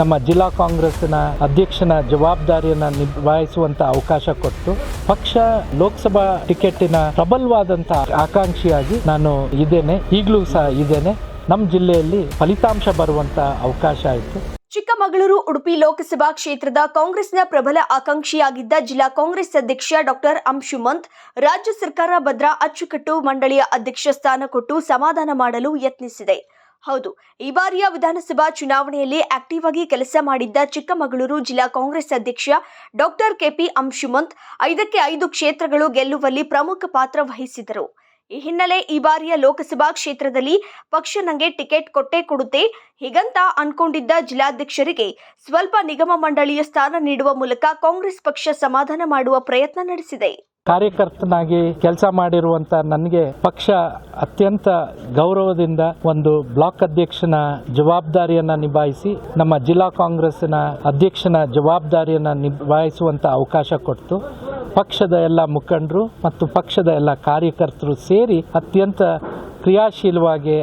ನಮ್ಮ ಜಿಲ್ಲಾ ಕಾಂಗ್ರೆಸ್ನ ಅಧ್ಯಕ್ಷನ ಜವಾಬ್ದಾರಿಯನ್ನು ನಿಭಾಯಿಸುವಂತ ಅವಕಾಶ ಕೊಟ್ಟು ಪಕ್ಷ ಲೋಕಸಭಾ ಟಿಕೆಟಿನ ಪ್ರಬಲವಾದಂಥ ಆಕಾಂಕ್ಷಿಯಾಗಿ ನಾನು ಇದ್ದೇನೆ. ಈಗಲೂ ಸಹ ಇದ್ದೇನೆ. ನಮ್ಮ ಜಿಲ್ಲೆಯಲ್ಲಿ ಫಲಿತಾಂಶ ಬರುವಂತ ಅವಕಾಶ ಆಯಿತು. ಚಿಕ್ಕಮಗಳೂರು, ಉಡುಪಿ ಲೋಕಸಭಾ ಕ್ಷೇತ್ರದ ಕಾಂಗ್ರೆಸ್ನ ಪ್ರಬಲ ಆಕಾಂಕ್ಷಿಯಾಗಿದ್ದ ಜಿಲ್ಲಾ ಕಾಂಗ್ರೆಸ್ ಅಧ್ಯಕ್ಷ ಡಾಕ್ಟರ್ ಅಂಶುಮಂತ್, ರಾಜ್ಯ ಸರ್ಕಾರ ಭದ್ರಾ ಅಚ್ಚುಕಟ್ಟು ಮಂಡಳಿಯ ಅಧ್ಯಕ್ಷ ಸ್ಥಾನ ಕೊಟ್ಟು ಸಮಾಧಾನ ಮಾಡಲು ಯತ್ನಿಸಿದೆ. ಹೌದು, ಈ ಬಾರಿಯ ವಿಧಾನಸಭಾ ಚುನಾವಣೆಯಲ್ಲಿ ಆಕ್ಟಿವ್ ಆಗಿ ಕೆಲಸ ಮಾಡಿದ್ದ ಚಿಕ್ಕಮಗಳೂರು ಜಿಲ್ಲಾ ಕಾಂಗ್ರೆಸ್ ಅಧ್ಯಕ್ಷ ಡಾಕ್ಟರ್ ಕೆಪಿ ಅಂಶುಮಂತ್ ಐದಕ್ಕೆ ಐದು ಕ್ಷೇತ್ರಗಳು ಗೆಲ್ಲುವಲ್ಲಿ ಪ್ರಮುಖ ಪಾತ್ರ ವಹಿಸಿದರು. ಈ ಹಿನ್ನೆಲೆ ಈ ಬಾರಿಯ ಲೋಕಸಭಾ ಕ್ಷೇತ್ರದಲ್ಲಿ ಪಕ್ಷ ನಂಗೆ ಟಿಕೆಟ್ ಕೊಟ್ಟೇ ಕೊಡುತ್ತೆ ಹೀಗಂತ ಅನ್ಕೊಂಡಿದ್ದ ಜಿಲ್ಲಾಧ್ಯಕ್ಷರಿಗೆ ಸ್ವಲ್ಪ ನಿಗಮ ಮಂಡಳಿಯ ಸ್ಥಾನ ನೀಡುವ ಮೂಲಕ ಕಾಂಗ್ರೆಸ್ ಪಕ್ಷ ಸಮಾಧಾನ ಮಾಡುವ ಪ್ರಯತ್ನ ನಡೆಸಿದೆ. ಕಾರ್ಯಕರ್ತನಾಗಿ ಕೆಲಸ ಮಾಡಿರುವಂತ ನನಗೆ ಪಕ್ಷ ಅತ್ಯಂತ ಗೌರವದಿಂದ ಒಂದು ಬ್ಲಾಕ್ ಅಧ್ಯಕ್ಷನ ಜವಾಬ್ದಾರಿಯನ್ನು ನಿಭಾಯಿಸಿ, ನಮ್ಮ ಜಿಲ್ಲಾ ಕಾಂಗ್ರೆಸ್ನ ಅಧ್ಯಕ್ಷನ ಜವಾಬ್ದಾರಿಯನ್ನು ನಿಭಾಯಿಸುವಂತ ಅವಕಾಶ ಕೊಟ್ಟು, ಪಕ್ಷದ ಎಲ್ಲ ಮುಖಂಡರು ಮತ್ತು ಪಕ್ಷದ ಎಲ್ಲ ಕಾರ್ಯಕರ್ತರು ಸೇರಿ ಅತ್ಯಂತ ಕ್ರಿಯಾಶೀಲವಾಗಿ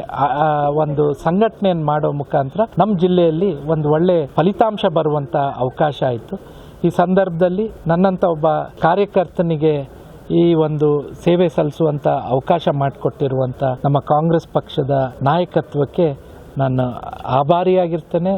ಒಂದು ಸಂಘಟನೆಯನ್ನು ಮಾಡೋ ಮುಖಾಂತರ ನಮ್ಮ ಜಿಲ್ಲೆಯಲ್ಲಿ ಒಂದು ಒಳ್ಳೆಯ ಫಲಿತಾಂಶ ಬರುವಂಥ ಅವಕಾಶ ಆಯಿತು. ಈ ಸಂದರ್ಭದಲ್ಲಿ ನನ್ನಂಥ ಒಬ್ಬ ಕಾರ್ಯಕರ್ತನಿಗೆ ಈ ಒಂದು ಸೇವೆ ಸಲ್ಲಿಸುವಂಥ ಅವಕಾಶ ಮಾಡಿಕೊಟ್ಟಿರುವಂಥ ನಮ್ಮ ಕಾಂಗ್ರೆಸ್ ಪಕ್ಷದ ನಾಯಕತ್ವಕ್ಕೆ ನಾನು ಆಭಾರಿಯಾಗಿರ್ತೇನೆ,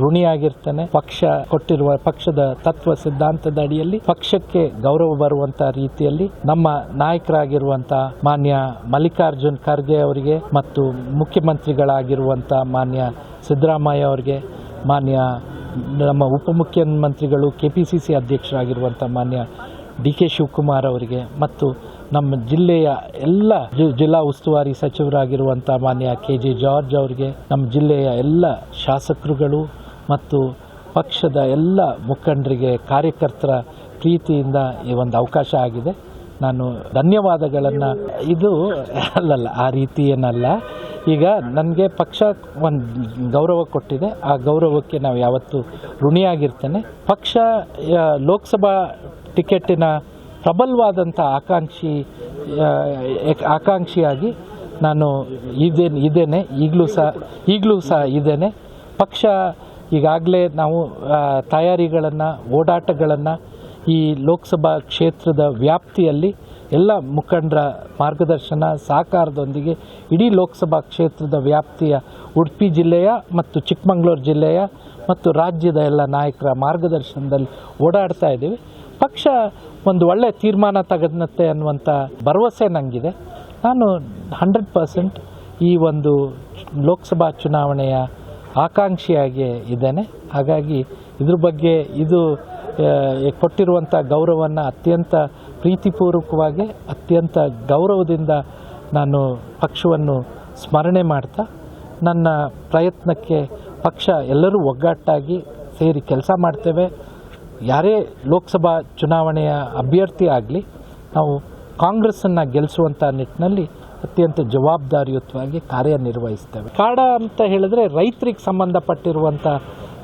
ಋಣಿಯಾಗಿರ್ತೇನೆ. ಪಕ್ಷ ಕೊಟ್ಟಿರುವ, ಪಕ್ಷದ ತತ್ವ ಸಿದ್ಧಾಂತದ ಅಡಿಯಲ್ಲಿ ಪಕ್ಷಕ್ಕೆ ಗೌರವ ಬರುವಂತ ರೀತಿಯಲ್ಲಿ ನಮ್ಮ ನಾಯಕರಾಗಿರುವಂತ ಮಾನ್ಯ ಮಲ್ಲಿಕಾರ್ಜುನ್ ಖರ್ಗೆ ಅವರಿಗೆ ಮತ್ತು ಮುಖ್ಯಮಂತ್ರಿಗಳಾಗಿರುವಂತ ಮಾನ್ಯ ಸಿದ್ದರಾಮಯ್ಯ ಅವರಿಗೆ, ಮಾನ್ಯ ನಮ್ಮ ಉಪಮುಖ್ಯಮಂತ್ರಿಗಳು ಕೆ ಪಿ ಸಿ ಸಿ ಅಧ್ಯಕ್ಷರಾಗಿರುವಂಥ ಮಾನ್ಯ ಡಿ ಕೆ ಶಿವಕುಮಾರ್ ಅವರಿಗೆ ಮತ್ತು ನಮ್ಮ ಜಿಲ್ಲೆಯ ಎಲ್ಲ ಜಿಲ್ಲಾ ಉಸ್ತುವಾರಿ ಸಚಿವರಾಗಿರುವಂಥ ಮಾನ್ಯ ಕೆ ಜೆ ಜಾರ್ಜ್ ಅವರಿಗೆ, ನಮ್ಮ ಜಿಲ್ಲೆಯ ಎಲ್ಲ ಶಾಸಕರುಗಳು ಮತ್ತು ಪಕ್ಷದ ಎಲ್ಲ ಮುಖಂಡರಿಗೆ, ಕಾರ್ಯಕರ್ತರ ಪ್ರೀತಿಯಿಂದ ಈ ಒಂದು ಅವಕಾಶ ಆಗಿದೆ. ನಾನು ಧನ್ಯವಾದಗಳನ್ನು, ಇದು ಅಲ್ಲಲ್ಲ, ಆ ರೀತಿ ಏನಲ್ಲ ಈಗ ನನಗೆ ಪಕ್ಷ ಒಂದು ಗೌರವ ಕೊಟ್ಟಿದೆ. ಆ ಗೌರವಕ್ಕೆ ನಾವು ಯಾವತ್ತೂ ಋಣಿಯಾಗಿರ್ತೇನೆ. ಪಕ್ಷ ಲೋಕಸಭಾ ಟಿಕೆಟಿನ ಪ್ರಬಲವಾದಂಥ ಆಕಾಂಕ್ಷಿ ಆಕಾಂಕ್ಷಿಯಾಗಿ ನಾನು ಇದೇನು. ಇದ್ದೇನೆ ಈಗಲೂ ಸಹ ಈಗಲೂ ಸಹ ಇದ್ದೇನೆ ಪಕ್ಷ ಈಗಾಗಲೇ ನಾವು ತಯಾರಿಗಳನ್ನು, ಓಡಾಟಗಳನ್ನು ಈ ಲೋಕಸಭಾ ಕ್ಷೇತ್ರದ ವ್ಯಾಪ್ತಿಯಲ್ಲಿ ಎಲ್ಲ ಮುಖಂಡರ ಮಾರ್ಗದರ್ಶನ ಸಹಕಾರದೊಂದಿಗೆ ಇಡೀ ಲೋಕಸಭಾ ಕ್ಷೇತ್ರದ ವ್ಯಾಪ್ತಿಯ ಉಡುಪಿ ಜಿಲ್ಲೆಯ ಮತ್ತು ಚಿಕ್ಕಮಗಳೂರು ಜಿಲ್ಲೆಯ ಮತ್ತು ರಾಜ್ಯದ ಎಲ್ಲ ನಾಯಕರ ಮಾರ್ಗದರ್ಶನದಲ್ಲಿ ಓಡಾಡ್ತಾ ಇದ್ದೀವಿ. ಪಕ್ಷ ಒಂದು ಒಳ್ಳೆಯ ತೀರ್ಮಾನ ತಗದತ್ತೆ ಅನ್ನುವಂಥ ಭರವಸೆ ನನಗಿದೆ ನಾನು ಹಂಡ್ರೆಡ್ ಪರ್ಸೆಂಟ್ ಈ ಒಂದು ಲೋಕಸಭಾ ಚುನಾವಣೆಯ ಆಕಾಂಕ್ಷಿಯಾಗಿ ಇದ್ದೇನೆ. ಹಾಗಾಗಿ ಇದ್ರ ಬಗ್ಗೆ ಇದು ಕೊಟ್ಟಿರುವಂಥ ಗೌರವವನ್ನು ಅತ್ಯಂತ ಪ್ರೀತಿಪೂರ್ವಕವಾಗಿ ಅತ್ಯಂತ ಗೌರವದಿಂದ ನಾನು ಪಕ್ಷವನ್ನು ಸ್ಮರಣೆ ಮಾಡ್ತಾ, ನನ್ನ ಪ್ರಯತ್ನಕ್ಕೆ ಪಕ್ಷ ಎಲ್ಲರೂ ಒಗ್ಗಟ್ಟಾಗಿ ಸೇರಿ ಕೆಲಸ ಮಾಡ್ತೇವೆ. ಯಾರೇ ಲೋಕಸಭಾ ಚುನಾವಣೆಯ ಅಭ್ಯರ್ಥಿ ಆಗಲಿ, ನಾವು ಕಾಂಗ್ರೆಸ್ಸನ್ನು ಗೆಲ್ಲಿಸುವಂಥ ನಿಟ್ಟಿನಲ್ಲಿ ಅತ್ಯಂತ ಜವಾಬ್ದಾರಿಯುತವಾಗಿ ಕಾರ್ಯನಿರ್ವಹಿಸ್ತೇವೆ. ಕಾಡ ಅಂತ ಹೇಳಿದ್ರೆ ರೈತರಿಗೆ ಸಂಬಂಧಪಟ್ಟಿರುವಂಥ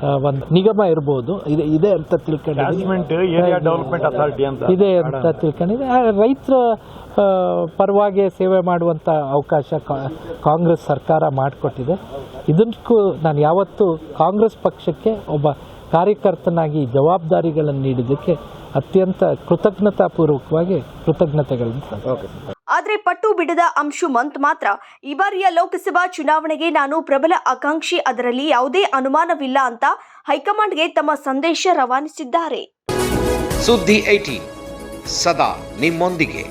ಒಂದು ನಿಗಮ ಇರ್ಬೋದು. ಇದೆ ಇದೆ ಅಂತ ಕ್ಯಾಚ್ಮೆಂಟ್ ಏರಿಯಾ ಡೆವಲಪ್ಮೆಂಟ್ ಅಥಾರಿಟಿ ಅಂತ. ಇದೆ ಅಂತ ತಿಳ್ಕೊಂಡಿದೆ ರೈತರ ಪರವಾಗಿ ಸೇವೆ ಮಾಡುವಂಥ ಅವಕಾಶ ಕಾ- ಕಾಂಗ್ರೆಸ್ ಸರ್ಕಾರ ಮಾಡಿಕೊಟ್ಟಿದೆ. ಇದಕ್ಕೂ ನಾನು ಯಾವತ್ತೂ ಕಾಂಗ್ರೆಸ್ ಪಕ್ಷಕ್ಕೆ ಒಬ್ಬ ಕಾರ್ಯಕರ್ತನಾಗಿ ಜವಾಬ್ದಾರಿಗಳನ್ನು ನೀಡಿದ್ದಕ್ಕೆ ಅತ್ಯಂತ ಕೃತಜ್ಞತಾಪೂರ್ವಕವಾಗಿ ಕೃತಜ್ಞತೆಗಳನ್ನು ಸಲ್ಲಿಸ್ತೇನೆ. ಆದ್ರೆ ಪಟ್ಟು ಬಿಡದ ಅಂಶು ಮಂತ್ ಮಾತ್ರ. ಈ ಬಾರಿಯ ಲೋಕಸಭಾ ಚುನಾವಣೆಗೆ ನಾನು ಪ್ರಬಲ ಆಕಾಂಕ್ಷಿ. ಅದರಲ್ಲಿ ಯಾವುದೇ ಅನುಮಾನವಿಲ್ಲ ಅಂತ ಹೈಕಮಾಂಡ್ಗೆ ತಮ್ಮ ಸಂದೇಶ ರವಾನಿಸಿದ್ದಾರೆ. ಸುದ್ದಿ ಏಟಿ ಸದಾ ನಿಮ್ಮೊಂದಿಗೆ.